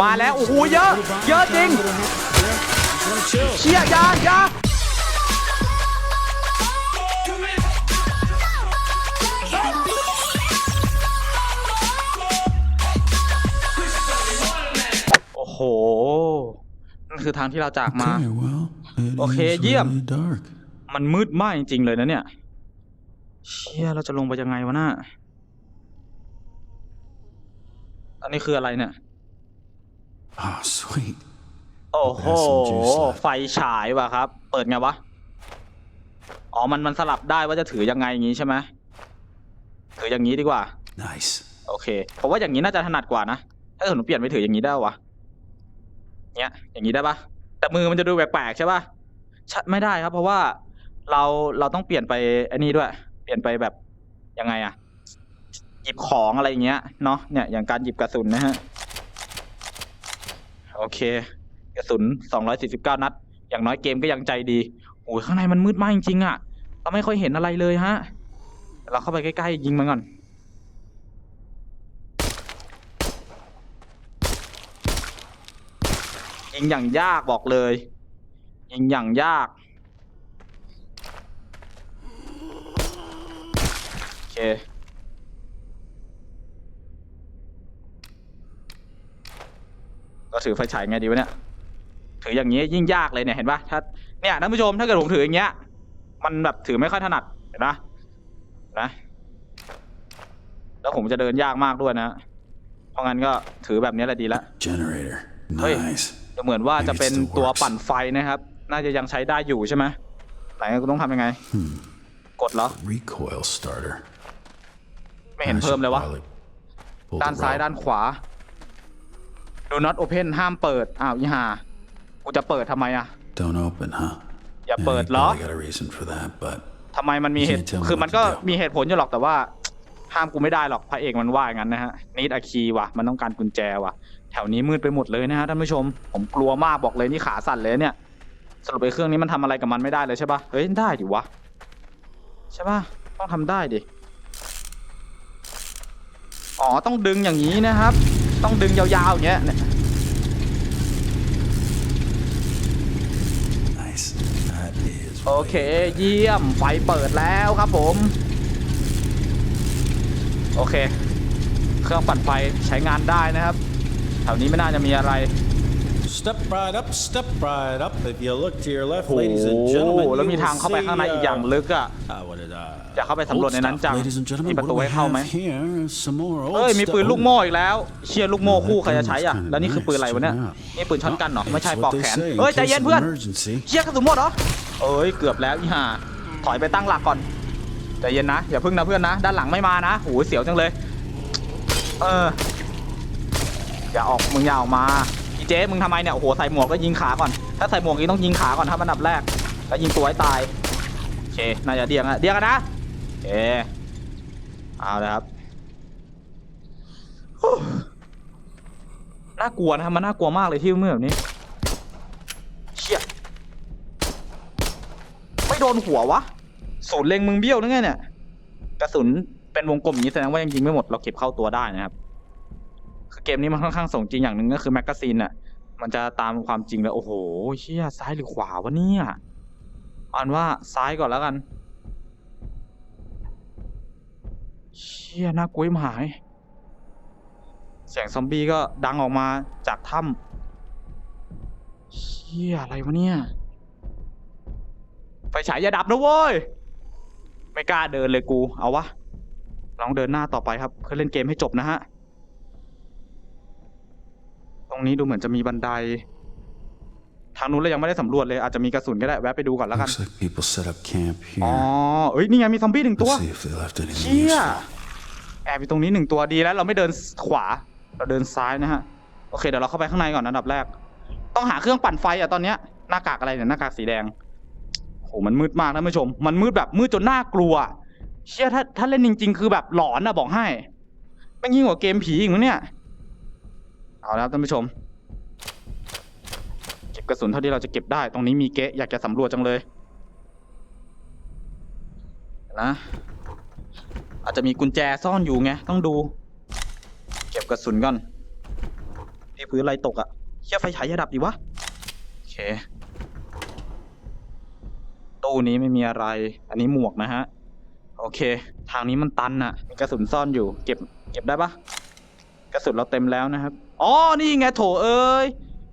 มาแล้ว โอ้โห เยอะ เยอะจริง เชี่ยอยาอยาโอ้โหนั่นคือทางที่เราจากมา Okay, well, it Okay, is Jim. really dark. มันมืดมากจริงๆเลยนะเนี่ย เชี่ยเราจะลงไปยังไงวะน่ะอันนี้คืออะไรเนี่ย Oh, sweet. โอ้โห Pass some juice left. ไฟฉายว่ะครับ เปิดไงวะ อ๋อ มันมันสลับได้ว่าจะถือยังไงอย่างงี้ใช่ไหมถืออย่างนี้ดีกว่า Nice. โอเคผมว่าอย่างนี้น่าจะถนัดกว่านะ ถ้าเกิดผมเปลี่ยนไปถืออย่างนี้ได้วะเนี้ย อย่างนี้ได้ปะแต่มือมันจะดูแปลกๆใช่ปะใช่ไม่ได้ครับ เพราะว่าเราเราต้องเปลี่ยนไปอันนี้ด้วย เปลี่ยนไปแบบยังไงอะหยิบของอะไรอย่างเงี้ยเนาะ เนี่ย อย่างการหยิบกระสุนนะฮะ โอเค กระสุน 249 นัด อย่างน้อยเกมก็ยังใจดีโอ้ยข้างในมันมืดมากจริงๆอะเราไม่ค่อยเห็นอะไรเลยฮะ เราเข้าไปใกล้ๆยิงมันก่อนยิงอย่างยากบอกเลยยิงอย่างยากโอเค ก็ถือไฟฉายไงดีวะเนี่ย ถืออย่างนี้ยิ่งยากเลยเนี่ยเห็นปะถ้าเนี่ยท่านผู้ชมถ้าเกิดผมถืออย่างเงี้ย มันแบบถือไม่ค่อยถนัดเห็นปะนะ แล้วผมจะเดินยากมากด้วยนะ เพราะงั้นก็ถือแบบนี้แหละดีละ Generator. Hey. Nice. ดูเหมือนว่าจะเป็น Maybe it still ตัว works. ปั่นไฟนะครับ น่าจะยังใช้ได้อยู่ใช่ไหมไหนกูต้องทำยังไง กดเหรอ Recoil starter. ไม่เห็น I เพิ่ม should เลยวะ probably pull ด้าน the ซ้าย rope. ด้านขวา do not open ห้ามเปิด อ้าวอีห่ากูจะเปิดทำไมอะ Don't open, huh? อย่า Yeah, เปิด you เหรอ probably got a reason for that, but ทำไมมันมีเหตุ You can't tell me คือมัน what to ก็ do มีเหตุผลอยู่หรอกแต่ว่า ห้ามกูไม่ได้หรอกพระเอกมันว่าอย่างนั้นนะฮะนิดอะคีว่ะ มันต้องการกุญแจว่ะ แถวนี้มืดไปหมดเลยนะฮะท่านผู้ชม ผมกลัวมากบอกเลยนี่ขาสั่นเลยเนี่ย สรุปไอ้เครื่องนี้มันทำอะไรกับมันไม่ได้เลยใช่ปะเฮ้ยได้ดิวะใช่ปะต้องทำได้ดิ อ๋อต้องดึงอย่างนี้นะครับ ต้องดึงยาวๆอย่างเงี้ยเนี่ย nice. That is โอเค เยี่ยม ไฟเปิดแล้วครับผม โอเค เครื่องปั่นไฟใช้งานได้นะครับ แถวนี้ไม่น่าจะมีอะไร Step right up, step right up. If you look to your left, โอ้ ladies and โห gentlemen, แล้ว you มีทาง will เข้าไป see, ข้างในอีกอย่าง uh, ลึกอะ uh, what it, uh, อยากเข้าไปสำรวจในนั้นจัง Ladies and มี gentlemen, ประ what ตู do we ให้เข้าไหม have here? Some more old เอ้ย มี stuff. ปืนลูก Oh, โม่อีกแล้ว เชียร์ลูกโม่คู่ใครจะใช้อะ That gun's แล้วนี่คือปืนอะไรวะเนี่ย kinda nice. นี่ปืนช็อตกันเหรอ ไม่ใช่ It's ปอก what แข they น say in เฮ้ย ใจ case เย็น of เพื่อน emergency. เชียร์กระสุนหมดเหรอ เอ้ย เกือบแล้วอีห่า ถอยไปตั้งหลักก่อน ใจเย็นนะ อย่าพึ่งนะเพื่อนนะ ด้านหลังไม่มานะโอ้โหเสียวจังเลย เออ อย่าออก มึงอย่าออกมา อีเจ๊มึงทำไมเนี่ยโอ้โหใส่หมวกก็ยิงขาก่อน ถ้าใส่หมวกนี้ต้องยิงขาก่อนถ้ามันดับแรกแล้วยิงตัวให้ตายโอเคน่าจะเดียงอะเดียงกันนะโอเคเอาเลยครับน่ากลัวนะครับมันน่ากลัวมากเลยที่เมืดแบบนี้เชี่ยไม่โดนหัววะศูนย์เล็งมึงเบี้ยวนึกไงเนี่ยกระสุนเป็นวงกลมอย่างนี้แสดงว่ายังยิงไม่หมดเราเก็บเข้าตัวได้นะครับ คือเกมนี้มันค่อนข้างสมจริงอย่างหนึ่งก็คือแมกกาซีนน่ะ มันจะตามความจริงแล้ว โอ้โหเชี่ยซ้ายหรือขวาวะเนี่ยอ่านว่าซ้ายก่อนแล้วกันเชี่ยน่ากลัวชิบหาย เสียงซอมบี้ก็ดังออกมาจากถ้ำเชี่ยอะไรวะเนี่ยไฟฉายอย่าดับนะเว้ย ไม่กล้าเดินเลยกู เอาวะ ลองเดินหน้าต่อไปครับ เพื่อเล่นเกมให้จบนะฮะ ตรงนี้ดูเหมือนจะมีบันได ทางนู้นเรายังไม่ได้สำรวจเลย อาจจะมีกระสุนก็ได้แวะไปดูก่อนแล้วกัน Looks like people set up camp อ๋อ here. เอ้ย นี่ไงมีซอมบี้หนึ่งตัว Let's see if they left anything เชี่ย useful. แอบอยู่ตรงนี้หนึ่งตัวดีแล้ว เราไม่เดินขวา เราเดินซ้ายนะฮะ โอเค เดี๋ยวเราเข้าไปข้างในก่อนอันดับแรก ต้องหาเครื่องปั่นไฟอะตอนเนี้ย หน้ากากอะไรเนี่ยหน้ากากสีแดงโหมันมืดมากท่านผู้ชม มันมืดแบบมืดจนน่ากลัว เชี่ยถ้าถ้าเล่นจริง ๆ คือแบบหลอนอะบอกให้แม่งยิ่งกว่าเกมผีอีกมั้งเนี่ย เอาแล้วท่านผู้ชม เก็บกระสุนเท่าที่เราจะเก็บได้ ตรงนี้มีเกะอยากจะสำรวจจังเลยนะ อาจจะมีกุญแจซ่อนอยู่ไง ต้องดู เก็บกระสุนก่อนที่พื้นอะไรตกอะเชี่ยไฟฉายยาดับดิวะ โอเค ตู้นี้ไม่มีอะไร อันนี้หมวกนะฮะ โอเค ทางนี้มันตันอะ มีกระสุนซ่อนอยู่ เก็บ เก็บได้ปะกระสุนเราเต็มแล้วนะครับ อ๋อ นี่ไงโถเอ้ย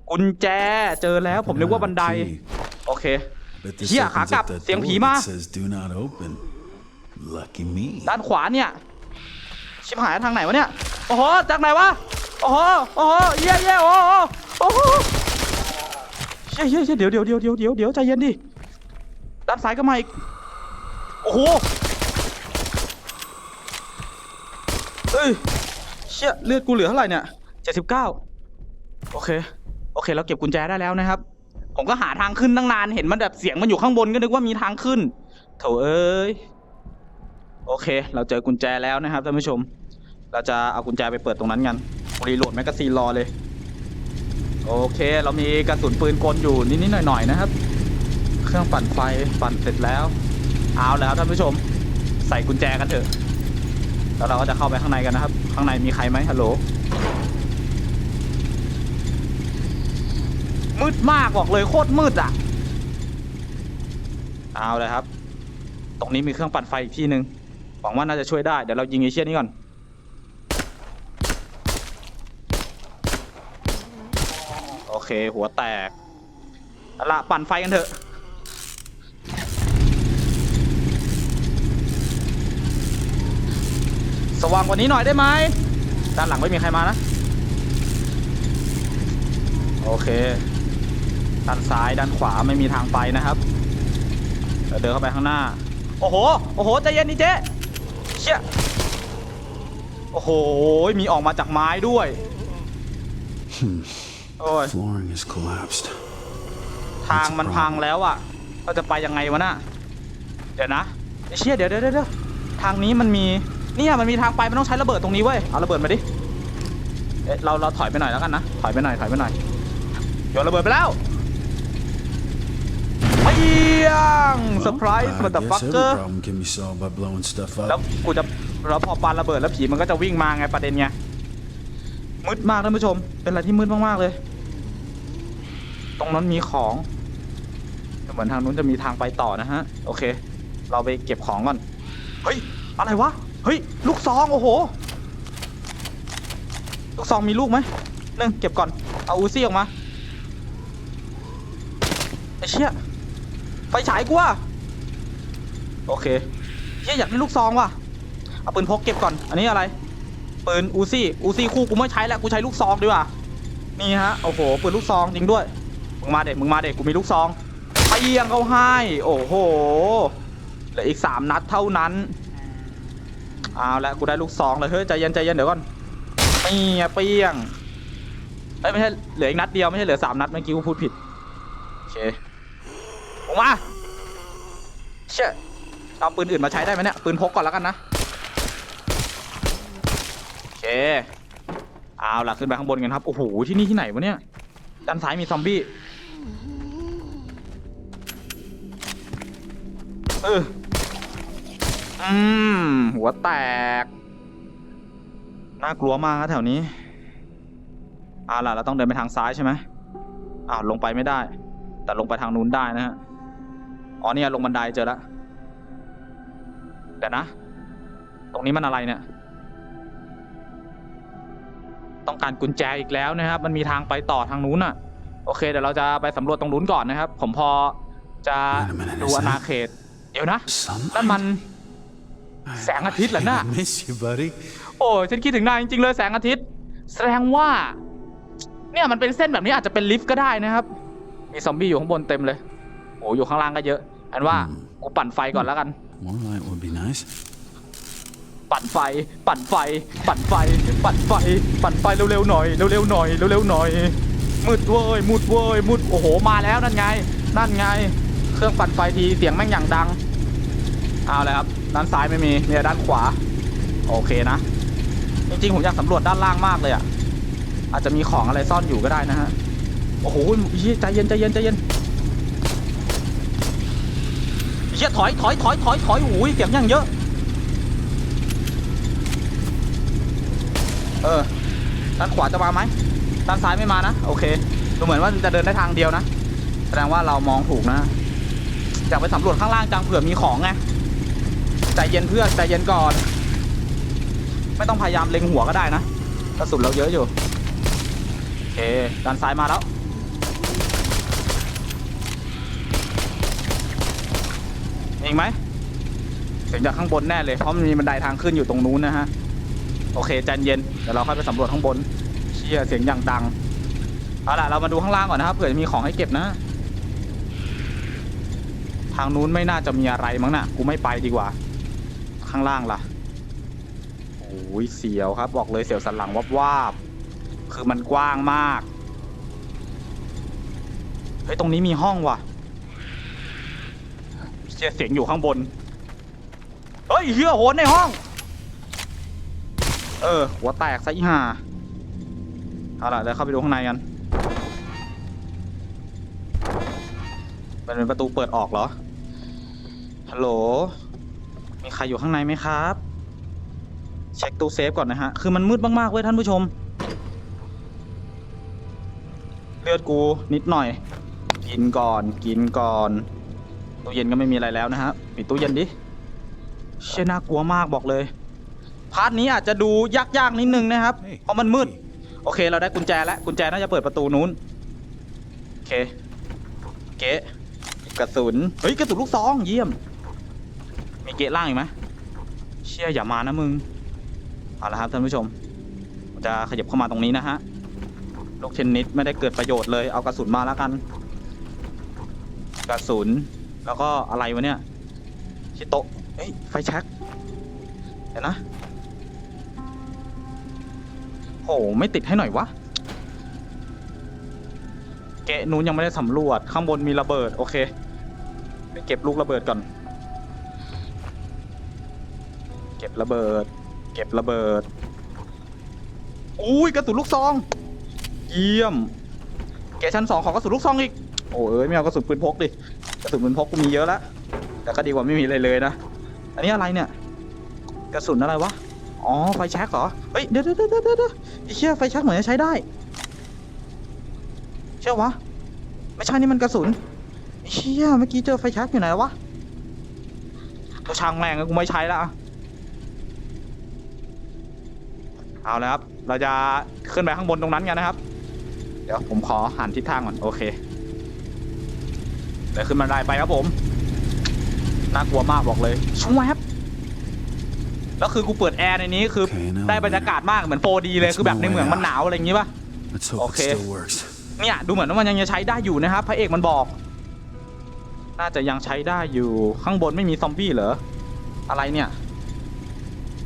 กุญแจ เจอแล้ว ผมนึกว่าบันได Key. โอเค Bet this Hier, opens Hakap, up that เสียงผี door มา that says do not open. Lucky me. ด้านขวาเนี่ย ชิบหายทางไหนวะเนี่ย โอ้โห จากไหนวะ โอ้โห โอ้โห เย่เย่โอ้โหโอ้โหเย่เย่เย่เดี๋ยวเดี๋ยวเดี๋ยวเดี๋ยวเดี๋ยวเดี๋ยวใจเย็นดิ ด้านซ้ายก็มาอีก โอ้โหเอ้ย เชี่ยเลือดกูเหลือเท่าไหร่เนี่ยเจ็ดสิบเก้าโอเค โอเค เราเก็บกุญแจได้แล้วนะครับ ผมก็หาทางขึ้นตั้งนานเห็นมันแบบเสียงมันอยู่ข้างบนก็นึกว่ามีทางขึ้นโถเอ้ยโอเค เราเจอกุญแจแล้วนะครับท่านผู้ชม เราจะเอากุญแจไปเปิดตรงนั้นกันรีโหลดแมกกาซีนรอเลย โอเค เรามีกระสุนปืนกลอยู่นิดๆหน่อยๆนะครับ เครื่องปั่นไฟปั่นเสร็จแล้ว เอาแล้วท่านผู้ชม ใส่กุญแจกันเถอะ แล้วเราก็จะเข้าไปข้างในกันนะครับ ข้างในมีใครไหมฮัลโหล มืดมากบอกเลยโคตรมืดอะ เอาเลยครับ ตรงนี้มีเครื่องปั่นไฟอีกที่หนึ่งหวังว่าน่าจะช่วยได้ เดี๋ยวเรายิงไอเชี่ยนี้ก่อน โอเค หัวแตกละปั่นไฟกันเถอะสว่างกว่านี้หน่อยได้ไหม ด้านหลังไม่มีใครมานะ โอเค ด้านซ้ายด้านขวาไม่มีทางไปนะครับเดี๋ยวเดินเข้าไปข้างหน้า โอ้โห โอ้โห ใจเย็นดิเจ๊เชี่ย โอ้โห มีออกมาจากไม้ด้วย โอ้ย Flooring is collapsed. ทางมันพังแล้วอะ เราจะไปยังไงวะน่ะ เดี๋ยวนะไอ้เชี่ย เดี๋ยวเดี๋ยวเดี๋ยวทางนี้มันมี เนี่ยมันมีทางไป มันต้องใช้ระเบิดตรงนี้เว้ย เอาระเบิดมาดิ เอ๊ะเราเราถอยไปหน่อยแล้วกันนะ ถอยไปหน่อย ถอยไปหน่อย โยนระเบิดไปแล้ว เปียงเซอร์ไพรส์ I มันต guess ฟัก every เกอร์ problem can be solved by blowing stuff แล้ว up. กูจะแล้วพอปาระเบิดแล้วผีมันก็จะวิ่งมาไงประเด็นไงมืดมากท่านผู้ชม เป็นอะไรที่มืดมากๆเลย ตรงนั้นมีของแต่เหมือนทางนู้นจะมีทางไปต่อนะฮะ โอเค เราไปเก็บของก่อน เฮ้ย อะไรวะ เฮ้ย ลูกซอง โอ้โห ลูกซองมีลูกไหมหนึ่งเก็บก่อน เอาอูซี่ออกมาไอ้เชี่ย ไฟฉายกูว่ะโอเคเชี่ยอยากได้ลูกซองว่ะ เอาปืนพกเก็บก่อน อันนี้อะไร ปืนอูซี่ อูซี่คู่กูไม่ใช้แล้วกูใช้ลูกซองดีกว่า นี่ฮะ โอ้โห ปืนลูกซองจริงด้วย มึงมาเด็กมึงมาเด็กกูมีลูกซองไปเปียงเขาให้ โอ้โห เหลืออีกสามนัดเท่านั้น เอาละกูได้ลูกซองเลยเฮ้ยใจเย็นใจเย็นเดี๋ยวก่อนนี่เปียงเอ้ยไม่ใช่เหลืออีกนัดเดียวไม่ใช่เหลือสามนัดเมื่อกี้กูพูดผิด โอเค มาเชี่ยเอาปืนอื่นมาใช้ได้ไหมเนี่ย ปืนพกก่อนแล้วกันนะโอเคเอาล่ะขึ้นไปข้างบนกันครับ โอ้โห ที่นี่ที่ไหนวะเนี่ย ด้านซ้ายมีซอมบี้ เออ อืม หัวแตก น่ากลัวมากนะแถวนี้เอาล่ะ เราต้องเดินไปทางซ้ายใช่ไหมอ้าวลงไปไม่ได้ แต่ลงไปทางนู้นได้นะฮะ อ๋อเนี่ยลงบันไดเจอแล้วเดี๋ยวนะ ตรงนี้มันอะไรเนี่ย ต้องการกุญแจอีกแล้วนะครับ มันมีทางไปต่อทางนู้นอะ โอเคเดี๋ยวเราจะไปสำรวจตรงนู้นก่อนนะครับ ผมพอจะ Wait a minute, ดู is อา that- ณาเขต เดี๋ยวนะ Sunlight? นั่นมัน I- แสงอาทิตย์เหรอน่ะ I miss you, buddy. โอ้ยฉันคิดถึงนายจริงๆเลยแสงอาทิตย์ แสดงว่า เนี่ยมันเป็นเส้นแบบนี้อาจจะเป็นลิฟต์ก็ได้นะครับ มีซอมบี้อยู่ข้างบนเต็มเลย โอ้อยู่ข้างล่างก็เยอะอันว่าอืมกูปั่นไฟก่อนแล้วกัน More light would be nice. ปั่นไฟ ปั่นไฟ ปั่นไฟ ปั่นไฟ ปั่นไฟเร็วๆหน่อย เร็วๆหน่อย เร็วๆหน่อย มืดเว้ย มืดเว้ย มืด โอ้โห มาแล้วนั่นไง นั่นไง เครื่องปั่นไฟที เสียงแม่งอย่างดัง เอาเลยครับ ด้านซ้ายไม่มี มีแต่ด้านขวา โอเคนะ จริงๆ ผมอยากสำรวจด้านล่างมากเลยอะ อาจจะมีของอะไรซ่อนอยู่ก็ได้นะฮะ โอ้โหเหี้ยใจเย็นใจเย็นใจเย็น เฮียถอยถอยถอยถอยถอยโอ้ยเสียงย่างเยอะ เออด้านขวาจะมาไหมด้านซ้ายไม่มานะ โอเคดูเหมือนว่าจะเดินได้ทางเดียวนะ แสดงว่าเรามองถูกนะอยากไปสำรวจข้างล่างจังเผื่อมีของไงใจเย็นเพื่อนใจเย็นก่อน ไม่ต้องพยายามเล็งหัวก็ได้นะกระสุนเราเยอะอยู่ โอเคด้านซ้ายมาแล้ว อีกไหมเสียงจากข้างบนแน่เลยเพราะมันมีบันไดทางขึ้นอยู่ตรงนู้นนะฮะโอเคใจเย็นเดี๋ยวเราค่อยไปสำรวจข้างบนเชี่ยเสียงอย่างดังเอาล่ะเรามาดูข้างล่างก่อนนะครับเผื่อจะมีของให้เก็บนะ ทางนู้นไม่น่าจะมีอะไรมั้งนะกูไม่ไปดีกว่า ข้างล่างล่ะโอ้ยเสียวครับ บอกเลยเสียวสันหลังวับวาบคือมันกว้างมากเฮ้ยตรงนี้มีห้องว่ะ เสียเสียงอยู่ข้างบน เฮ้ยเฮียโหนในห้อง เออ หัวแตกซะอีห่าเอาล่ะเดี๋ยวเข้าไปดูข้างในกันมันเป็นประตูเปิดออกเหรอ ฮัลโหล มีใครอยู่ข้างในไหมครับ เช็คตู้เซฟก่อนนะฮะ คือมันมืดมากๆเว้ยท่านผู้ชม เลือดกูนิดหน่อย กินก่อน กินก่อน ตู้เย็นก็ไม่มีอะไรแล้วนะฮะปิดตู้เย็นดิเชี่ยน่ากลัวมากบอกเลย พาร์ทนี้อาจจะดูยากๆนิดนึงนะครับ เพราะมันมืด โอเค เราได้กุญแจแล้วกุญแจน่าจะเปิดประตูนู้น โอเค เกะกระสุน เฮ้ย กระสุนลูกซองเยี่ยม มีเกะล่างอีกไหมเชี่ยอย่ามานะมึง เอาละครับท่านผู้ชมผมจะขยับเข้ามาตรงนี้นะฮะ ลูกเทนนิสไม่ได้เกิดประโยชน์เลย เอากระสุนมาแล้วกัน กระสุน แล้วก็อะไรวะเนี่ยชิโตะเฮ้ยไฟแช็กเดี๋ยวนะโหไม่ติดให้หน่อยวะเกะนู้นยังไม่ได้สำรวจข้างบนมีระเบิด โอเคไปเก็บลูกระเบิดก่อน เก็บระเบิด เก็บระเบิดอุ้ยกระสุนลูกซอง เยี่ยมเกะชั้นสองของกระสุนลูกซองอีกโอ้เอ้ยไม่เอากระสุนปืนพกดิ กระสุนปืนพกกูมีเยอะแล้วแต่ก็ดีกว่าไม่มีอะไรเลยนะ อันนี้อะไรเนี่ย กระสุนอะไรวะ อ๋อ ไฟแช็กเหรอ เฮ้ย เดี๋ยวเดี๋ยวเดี๋ยวเดี๋ยวไอ้เชี่ยไฟแช็กเหมือนจะใช้ได้ เชื่อวะ ไม่ใช่นี่มันกระสุนไอ้เชี่ยเมื่อกี้เจอไฟแช็กอยู่ไหนวะตัวช่างแม่งกูไม่ใช้ละเอาแล้วครับ เราจะขึ้นไปข้างบนตรงนั้นกันนะครับ เดี๋ยวผมขอหันทิศทางก่อน โอเค เดี๋ยวขึ้นบันไดไปครับผม น่ากลัวมากบอกเลยชวบแล้วคือกูเปิดแอร์ในนี้คือโอเคนะได้บรรยากาศมากเหมือน 4D เลยคือแบบในเหมืองมันหนาวอะไรอย่างงี้ป่ะ Let's hope Okay. it still works. เนี่ยดูเหมือนว่ามันยังจะใช้ได้อยู่นะครับพระเอกมันบอก น่าจะยังใช้ได้อยู่ข้างบนไม่มีซอมบี้เหรออะไรเนี่ย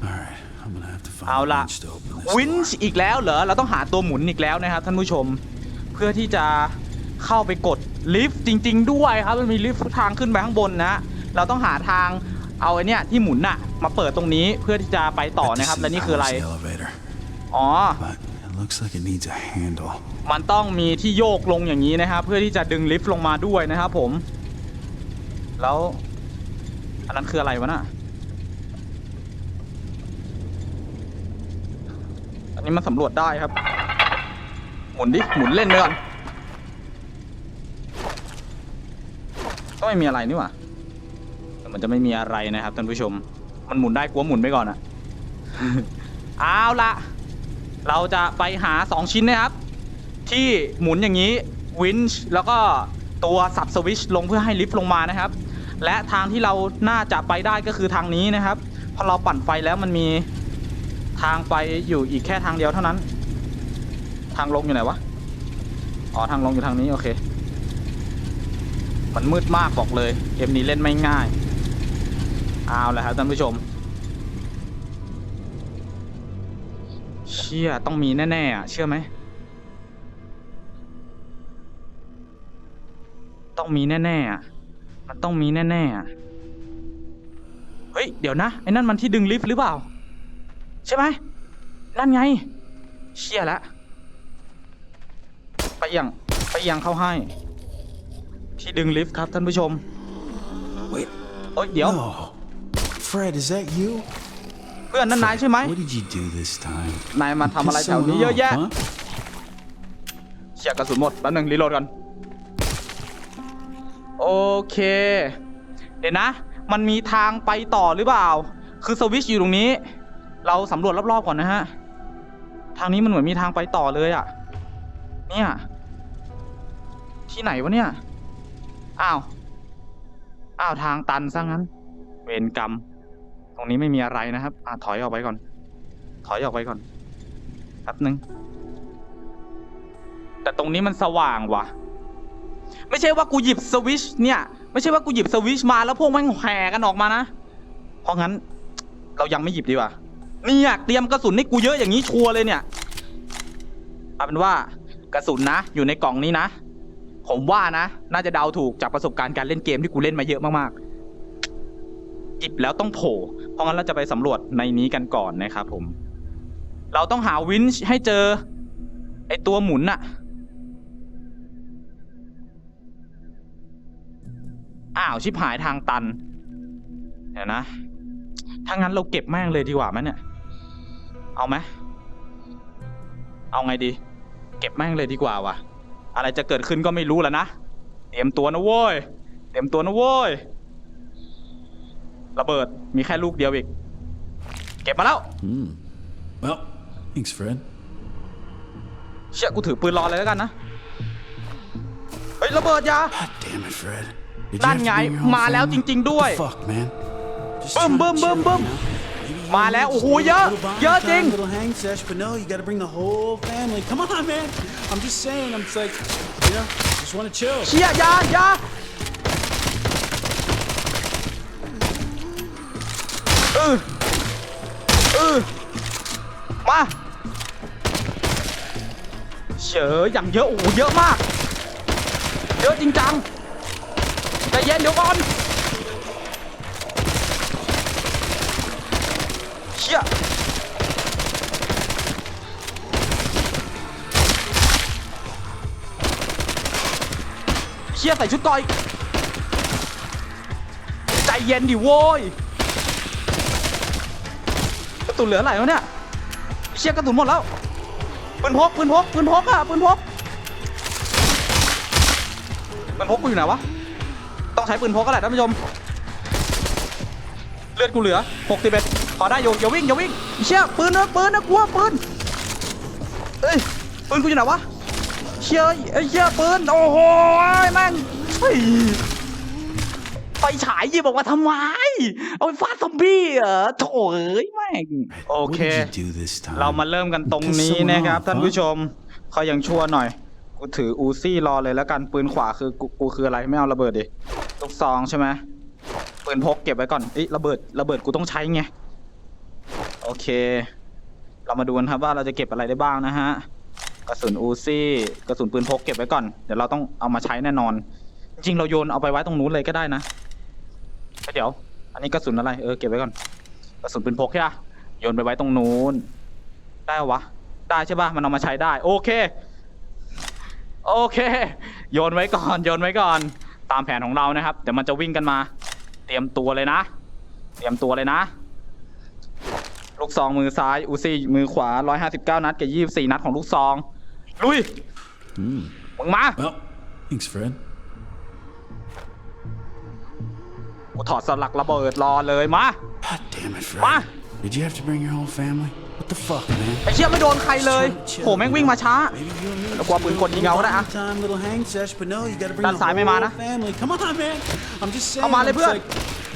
Alright, I'm gonna have to find เอา a ละ winch to open this วิน door. ช์อีกแล้วเหรอเราต้องหาตัวหมุนอีกแล้วนะครับท่านผู้ชม เพื่อที่จะเข้าไปกด ลิฟต์จริง ๆ ด้วยครับมันมีลิฟต์ทางขึ้นไปข้างบนนะ เราต้องหาทางเอาไอ้เนี่ยที่หมุนน่ะ มาเปิดตรงนี้เพื่อที่จะไปต่อ Bet this นะครับ is และนี่คืออะไร the elevator, อ๋อ but it looks like it needs a handle. มันต้องมีที่โยกลงอย่างนี้นะครับ เพื่อที่จะดึงลิฟต์ลงมาด้วยนะครับผม แล้ว อันนั้นคืออะไรวะน่ะอันนี้มันสำรวจได้ครับ หมุนดิ หมุนเล่นไปก่อน ก็ไม่มีอะไรนี่หว่ามันจะไม่มีอะไรนะครับท่านผู้ชม มันหมุนได้กลัวหมุนไปก่อนอะเอาละเราจะไปหาสองชิ้นนะครับ ที่หมุนอย่างนี้วินช์แล้วก็ตัวสับสวิชลงเพื่อให้ลิฟต์ลงมานะครับ และทางที่เราน่าจะไปได้ก็คือทางนี้นะครับพอเราปั่นไฟแล้วมันมีทางไปอยู่อีกแค่ทางเดียวเท่านั้น ทางลงอยู่ไหนวะอ๋อทางลงอยู่ทางนี้โอเค มันมืดมากบอกเลย เกมนี้เล่นไม่ง่าย เอาละครับท่านผู้ชม เชื่อต้องมีแน่ๆอะเชื่อไหม ต้องมีแน่ๆอะมันต้องมีแน่ๆอะเฮ้ย เดี๋ยวนะ ไอ้นั่นมันที่ดึงลิฟต์หรือเปล่า ใช่ไหม นั่นไง เชี่ยละ ไปยัง ไปยังเข้าให้ ที่ดึงลิฟต์ครับท่านผู้ชม Wait, เอ้ยเดี๋ยว no. Fred, is that you? เพื่อนนั่นนายใช่ไหม What did you do this time? นายมาทำอะไร Pissed แถวนี้ someone เยอะแยะ off, huh? เชียกระสุนหมดแป๊บหนึงรีโหลดก่อน โอเค เดี๋ยวนะ มันมีทางไปต่อหรือเปล่า คือสวิตช์อยู่ตรงนี้ เราสำรวจรอบๆก่อนนะฮะ ทางนี้มันเหมือนมีทางไปต่อเลยอะเนี่ย ที่ไหนวะเนี่ย อ้าว อ้าวทางตันซะงั้น เวรกรรม ตรงนี้ไม่มีอะไรนะครับ อะถอยออกไปก่อน ถอยออกไปก่อนแป๊บนึง แต่ตรงนี้มันสว่างว่ะ ไม่ใช่ว่ากูหยิบสวิชเนี่ย ไม่ใช่ว่ากูหยิบสวิชมาแล้วพวกมันแห่กันออกมานะ เพราะงั้น เรายังไม่หยิบดีกว่าเนี่ยเตรียมกระสุนให้กูเยอะอย่างนี้ชัวร์เลยเนี่ยเอาเป็นว่ากระสุนนะ อยู่ในกล่องนี้นะ ผมว่านะ น่าจะเดาถูกจากประสบการณ์การเล่นเกมที่กูเล่นมาเยอะมากๆหยิบแล้วต้องโผล่เพราะงั้นเราจะไปสำรวจในนี้กันก่อนนะครับผม เราต้องหาวินช์ให้เจอ ไอตัวหมุนอะอ้าวชิบหายทางตัน เดี๋ยวนะถ้างั้นเราเก็บแม่งเลยดีกว่าไหมเนี่ย เอาไหม เอาไงดี เก็บแม่งเลยดีกว่าวะ อะไรจะเกิดขึ้นก็ไม่รู้แล้วนะ เตรียมตัวนะโว้ย เตรียมตัวนะโว้ย ระเบิด มีแค่ลูกเดียวอีก เก็บมาแล้ว Hmm. Well, thanks, Fred. เชี่ยกูถือปืนรอเลยแล้วกันนะ เฮ้ยระเบิดอยา God damn it, Fred. Did you นั่น have to ไง bring your whole มาแล้วจ family? ริง ๆด้วย Fuck, man. Just บึ้ม trying to บึ้มบึ้ม chill, บึ้ม you know? Maybe you มาแล้ว want โอ้ just โห a เยอะ little bonding เยอะจริง time, little hang sesh, but no, you gotta bring the whole family. Come on, man. I'm just saying, I'm just like, you know, just wanna chill. เชี่ยอยาอยาเออเออมาเฉยอย่างเยอะโอ้โหเยอะมาก เยอะจริงจังใจเย็นเดี๋ยวก่อน เชี่ยใส่ชุดก่อย ใจเย็นดิโว้ยกระตุนเหลืออะไรวะเนี่ย เชี่ยกระตุนหมดแล้ว ปืนพกปืนพกปืนพกอะปืนพกปืนพกกูอยู่ไหนวะ ต้องใช้ปืนพกก็แหละท่านผู้ชม เลือดกูเหลือ61พอได้อยู่อย่าวิ่งอย่าวิ่งเชี่ยปืนนะปืนนะกลัวปืนเอ้ยปืนกูอยู่ไหนวะ ชี่ยไอ้ยเชี่ยปืนโอ้โหแม่งเฮ้ยไฟฉายหยิบออกมาทำไม เอาไปฟาดซอมบี้เหรอโถเอ้ยแม่งโอ What เค did you do this time? เรามาเริ่มกันตรงนี้นะครับ ท่านผู้ชมเขายังชั่วหน่อย กูถืออูซี่รอเลยแล้วกันปืนขวาคือกูกูคืออะไรไม่เอาระเบิดดิลูกซองใช่ไหมปืนพกเก็บไว้ก่อนเอ้ยระเบิดระเบิดกูต้องใช้ไง โอเค เรามาดูกันครับว่าเราจะเก็บอะไรได้บ้างนะฮะ กระสุนอูซี่กระสุนปืนพกเก็บไว้ก่อน เดี๋ยวเราต้องเอามาใช้แน่นอน จริงเราโยนเอาไปไว้ตรงนู้นเลยก็ได้นะเดี๋ยว อันนี้กระสุนอะไรเออเก็บไว้ก่อน กระสุนปืนพกใช่ปะโยนไปไว้ตรงนู้น ได้วะ ได้ใช่ป่ะมันเอามาใช้ได้ โอเค โอเค โยนไว้ก่อน โยนไว้ก่อน ตามแผนของเรานะครับ เดี๋ยวมันจะวิ่งกันมา เตรียมตัวเลยนะ เตรียมตัวเลยนะ ลูกซองมือซ้ายอูซี่มือขวา159นัดกับ24นัดของลูกซอง ลุย Hmm. มึงมา Well, thanks, Fred. กูถอดสลักระเบิดรอเลยมา God damn it, Fred. Ma! Did you have to bring your whole family? What the fuck, man? ไอ้เชี่ยไม่โดนใครเลย โห แม่งวิ่งมาช้า Maybe you and me แล้วกลัวปืนกลยิงเอาก็ได้อะ Little time, little hang sesh, but no, you gotta bring ด้าน the ซ้ายไม่มา whole นะ family. Come on, man. I'm just saying. เอามาเลย I'm เพื่อน just like,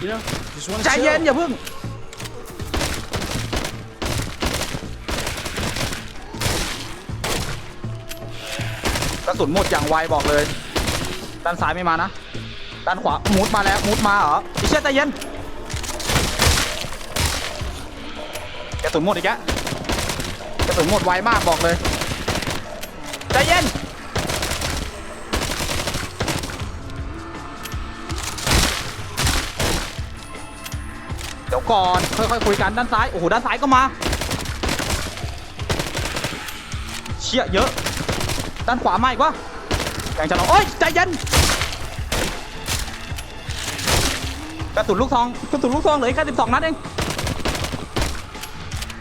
you know, just wanna ใจเย็น chill. อย่าเพิ่ง สุนหมดอย่างไวบอกเลย ด้านซ้ายไม่มานะ ด้านขวามุดมาแล้วมุดมาเหรอไอีเชี่ยใจเย็นกระสุนหมดอีกแล้วกระสุนหมดไวมากบอกเลยใจเย็นเดี๋ยวก่อนค่อยๆคุยกันด้านซ้ายโอ้โหด้านซ้ายก็มาเชี่ยเยอะ ด้านขวามาอีกวะแกงจะลองโอ้ยใจเย็นกระสุนลูกซองกระสุนลูกซองเหลือแค่12นัดเอง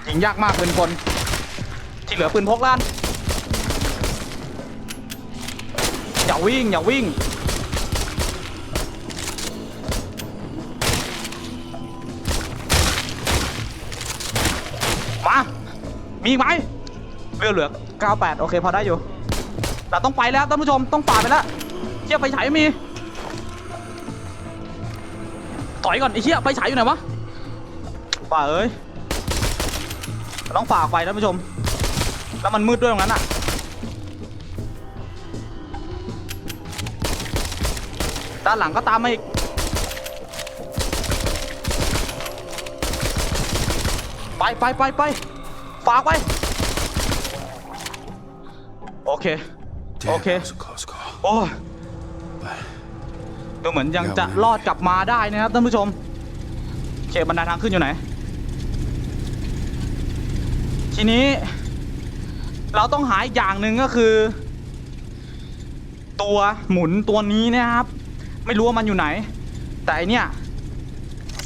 ยิงยากมากเปืนกลที่เหลือปืนพกล้านอย่าวิ่งอย่าวิ่งมามีไหมเรือเหลือ 98 โอเค พอได้อยู่ แต่ต้องไปแล้วท่านผู้ชมต้องฝ่าไปแล้วเชี่ยไฟฉายไม่มีถอยก่อนไอ้เชี่ยไฟฉายอยู่ไหนวะฝ่าเอ้ยต้องฝ่าไฟท่านผู้ชม แล้วมันมืดด้วยตรงนั้นอะด้านหลังก็ตามมาอีกไปไปไปไปฝากไปโอเค โอเค that was a close call. โอ้ย But ดูเหมือนยังจะรอดกลับมาได้นะครับท่านผู้ชมโอเคบันไดทางขึ้นอยู่ไหน ทีนี้ เราต้องหาอีกอย่างหนึ่งก็คือ ตัวหมุนตัวนี้นะครับ ไม่รู้ว่ามันอยู่ไหน แต่ไอเนี่ย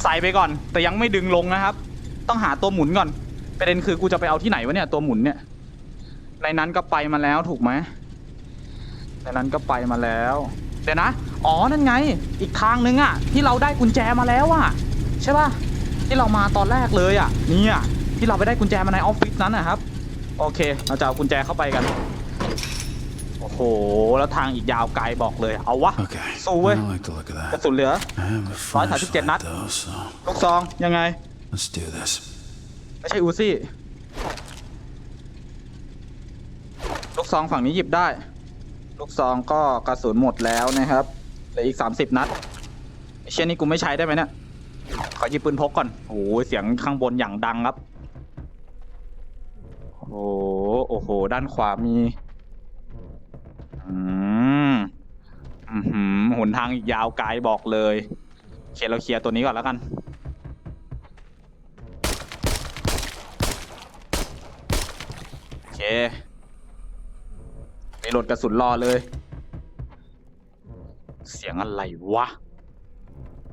ใส่ไปก่อน แต่ยังไม่ดึงลงนะครับ ต้องหาตัวหมุนก่อนประเด็นคือกูจะไปเอาที่ไหนวะเนี่ยตัวหมุนเนี่ยในนั้นก็ไปมาแล้วถูกไหม ในนั้นก็ไปมาแล้วเดี๋ยวนะ อ๋อ นั่นไง อีกทางนึงอะที่เราได้กุญแจมาแล้วอะใช่ป่ะ ที่เรามาตอนแรกเลยอะเนี่ยที่เราไปได้กุญแจมาในออฟฟิศนั้นนะครับ โอเค เราจะเอากุญแจเข้าไปกัน โอ้โห แล้วทางอีกยาวไกลบอกเลย เอาวะ okay, I สู้เว้ย don't like the look of กระ that. สุนเหลือ I have a ร้อยสามสิบเจ็ดนัด flashlight though, so ลูกซองยังไง let's do this. ไม่ใช่อูซี่ ลูกซองฝั่งนี้หยิบได้ ลูกซองก็กระสุนหมดแล้วนะครับเหลืออีก30นัดไอ้เช่นนี้กูไม่ใช้ได้ไหมเนี่ยขอหยิบปืนพกก่อนโอ้โหเสียงข้างบนอย่างดังครับ โอ้โหโอ้โห ด้านขวามี อืมอือหือหนทางอีกยาวไกลบอกเลยโอเคเราเคลียร์ตัวนี้ก่อนแล้วกันโอเค มีโหลดกระสุนรอเลย เสียงอะไรวะ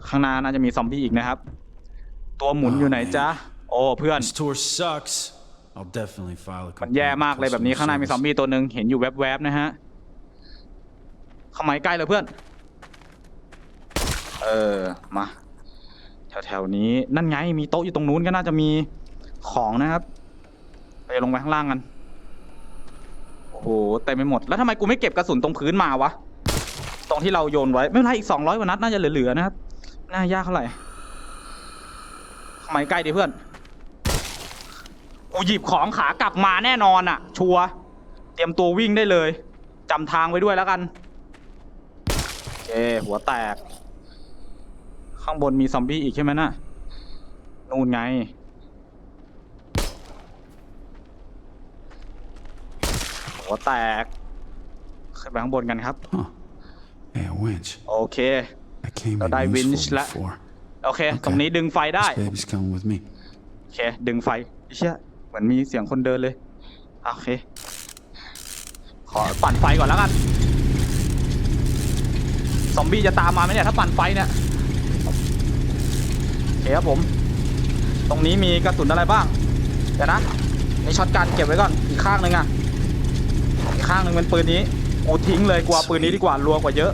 ข้างหน้าน่าจะมีซอมบี้อีกนะครับ ตัวหมุนอยู่ไหนจ๊ะ โอ้เพื่อน This tour sucks. I'll definitely file a มันแย่มากเลยแบบนี้ข้างหน้ามีซอมบี้ตัวหนึ่งเห็นอยู่แวบๆนะฮะเข้ามาใกล้เลยเพื่อน เออมา แถวๆนี้นั่นไงมีโต๊ะอยู่ตรงนู้นก็น่าจะมีของนะครับ ไปลงไปข้างล่างกัน โอ้โหเต็มไปหมด แล้วทำไมกูไม่เก็บกระสุนตรงพื้นมาวะ ตรงที่เราโยนไว้ ไม่เป็นไรอีกสองร้อยกว่านัดน่าจะเหลือๆนะครับ น่ายากเท่าไหร่เข้ามใกล้ดิเพื่อน กูหยิบของขากลับมาแน่นอนอะชัวร์ เตรียมตัววิ่งได้เลยจำทางไว้ด้วยแล้วกันโอเคหัวแตก ข้างบนมีซอมบี้อีกใช่ไหมน่ะ นู่นไง หัวแตกขึ้นไปข้างบนกันครับ Huh. Hey, a winch. โอเค That came Now in dive useful winch la- before. โอเค ตรงนี้ดึงไฟได้ This baby's coming with me. โอเค ดึงไฟเชี่ยเหมือนมีเสียงคนเดินเลยอะโอเค ขอปั่นไฟก่อนแล้วกัน ซอมบี้จะตามมาไหมเนี่ย ถ้าปั่นไฟเนี่ยโอเคครับผม ตรงนี้มีกระสุนอะไรบ้าง เดี๋ยวนะมีช็อตกันเก็บไว้ก่อน อีกข้างหนึ่งอะ อีกข้างหนึ่งเป็นปืนนี้โอ้ทิ้งเลยกลัวปืนนี้ดีกว่ารัวกว่าเยอะ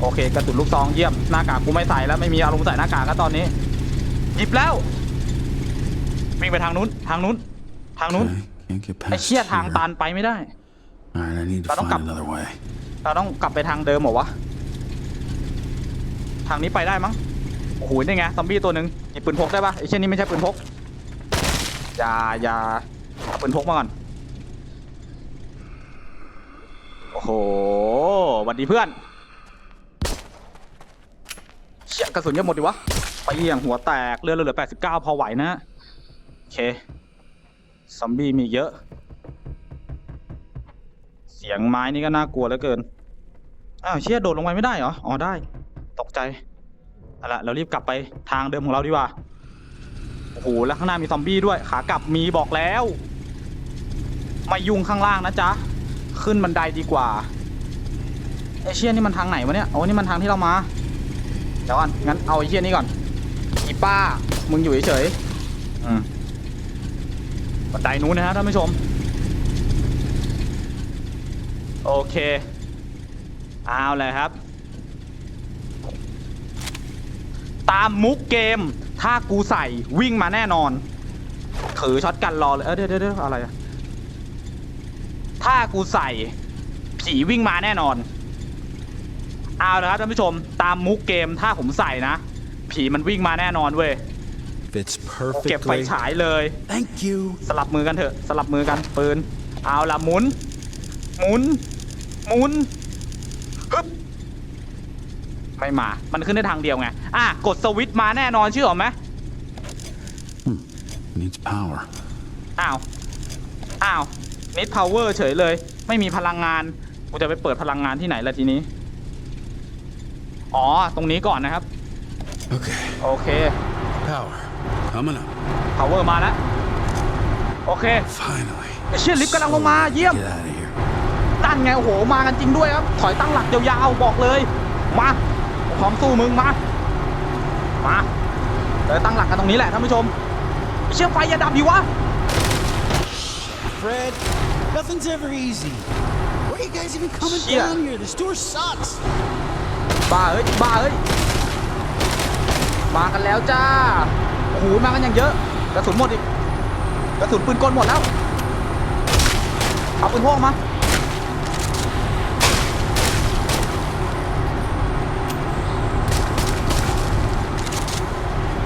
โอเค กระสุนลูกซองเยี่ยมหน้ากากกูไม่ใส่แล้วไม่มีอารมณ์ใส่หน้ากากแล้วตอนนี้หยิบแล้ววิ่งไปทางนู้น ทางนู้น ทางนู้น Okay, can't get ไอ้ past เชี่ยทาง here. ตันไปไม่ได้ Alright, I need to Tao don't find cặp. another way. เราต้องกลับไปทางเดิมเหรอวะ ทางนี้ไปได้มั้งโอ้โหนี่ไงซอมบี้ตัวหนึ่งหยิบปืนพกได้ปะไอ้เช่นนี้ไม่ใช่ปืนพกอย่าอย่าเอาปืนพกมาก่อน โอ้โหหวัดดีเพื่อน เชี่ยกระสุนจะหมดดิวะ ไปเยี่ยงหัวแตก เลือดเหลือ 89 พอไหวนะ โอเค ซอมบี้มีเยอะ เสียงไม้นี่ก็น่ากลัวเหลือเกิน อ้าวเชี่ยโดดลงไปไม่ได้เหรอ อ๋อได้ ตกใจเอาละเรารีบกลับไปทางเดิมของเราดีกว่า โอ้โห แล้วข้างหน้ามีซอมบี้ด้วย ขากลับมีบอกแล้ว ไม่ยุ่งข้างล่างนะจ๊ะ ขึ้นบันไดดีกว่าไอเชี่ยนี่มันทางไหนวะเนี่ยโอ้นี่มันทางที่เรามาเดี๋ยวก่อนงั้นเอาไอเชี่ยนี่ก่อนอีป้า มึงอยู่เฉยๆอืมบันไดนู้นนะฮะท่านผู้ชม โอเคเอาเลยครับ ตามมุกเกม ถ้ากูใส่วิ่งมาแน่นอน ถือช็อตกันรอเลย เออเดี๋ยวเดี๋ยวเดี๋ยวอะไรอะ ถ้ากูใส่ ผีวิ่งมาแน่นอน เอาละครับท่านผู้ชมตามมุกเกมถ้าผมใส่นะ ผีมันวิ่งมาแน่นอนเว้ย Fits เก็บไฟ perfectly. ฉายเลย Thank you. สลับมือกันเถอะ สลับมือกันปืน เอาละหมุน หมุน หมุนฮึบไม่มา มันขึ้นได้ทางเดียวไง อะ กดสวิตช์มาแน่นอนเชื่อไหม Needs power. อ้าว อ้าว นิดพาวเวอร์เฉยเลย ไม่มีพลังงานกูจะไปเปิดพลังงานที่ไหนล่ะทีนี้ อ๋อ ตรงนี้ก่อนนะครับ Okay. โอเค Power. Coming up. พาวเวอร์มาแล้ว โอเค Finally. ไอ้เชี่ยลิฟต์กำลังลงมาเยี่ยม Get out of here. นั่นไง โอ้โห มากันจริงด้วยครับ ถอยตั้งหลักยาวๆ บอกเลย มาพร้อมสู้มึง มา มาเดี๋ยวตั้งหลักกันตรงนี้แหละท่านผู้ชมไอ้เชื่อไฟอย่าดับดิวะ Fred, nothing's ever easy. Why are you guys even coming Shit. down here? The store sucks. บ้าเอ้ยบ้าเอ้ยมากันแล้วจ้าโอ้โหมากันอย่างเยอะกระสุนหมดอีกกระสุนปืนกลหมดแล้วเอาปืนพวกมา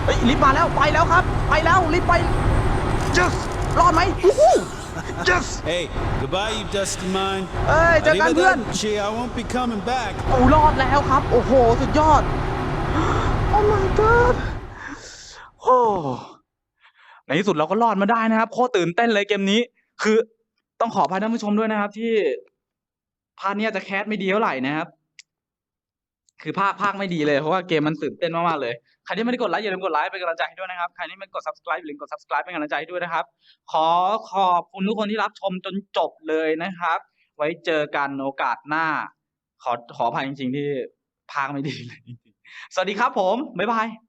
เฮ้ยลิฟต์มาแล้วไปแล้วครับ ไปแล้วลิฟต์ไป yes รอดไหมอู้หู yes Hey, goodbye, you dusty mine. เอ้ยเจอกันเพื่อน Arrivederci, I won't be coming back. โอ้รอดแล้วครับ โอ้โห สุดยอด โอ้ my god โอ้ในที่สุดเราก็รอดมาได้นะครับ โคตรตื่นเต้นเลยเกมนี้ คือต้องขออภัยท่านผู้ชมด้วยนะครับ ที่พาร์ทเนี้ยจะแคสไม่ดีเท่าไหร่นะครับ คือภาคภาคไม่ดีเลยเพราะว่าเกมมันตื่นเต้นมากๆเลย ใครที่ไม่ได้กดไลค์อย่าลืมกดไลค์เป็นกำลังใจให้ด้วยนะครับ ใครที่ไม่กด subscribe อย่าลืมกด subscribe เป็นกำลังใจให้ด้วยนะครับ ขอขอบคุณทุกคนที่รับชมจนจบเลยนะครับ ไว้เจอกันโอกาสหน้า ขอขออภัยจริง ๆ ที่พากไม่ดีเลยสวัสดีครับผมบ๊ายบาย